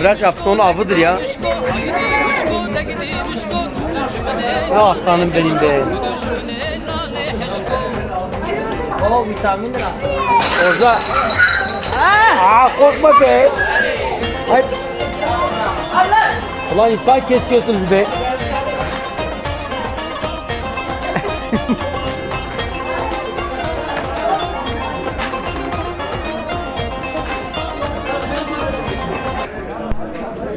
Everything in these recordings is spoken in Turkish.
Bırak yapsın onu avıdır ya. Ya aslanım benim be. O vitamindir. Orada. Aa korkma be. Hayır. Ulan insan kesiyorsunuz be.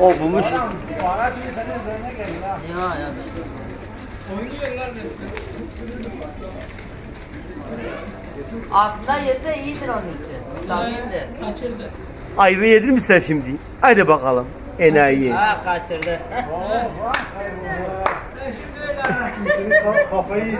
O bulmuş. Ya ya. Aslında yese iyidir onun için. Vitamindir. Kaçırdı. Ayva yedin mi sen şimdi? Haydi bakalım. Enayi. Ha kaçırdı. Şimdi öyle. Kafayı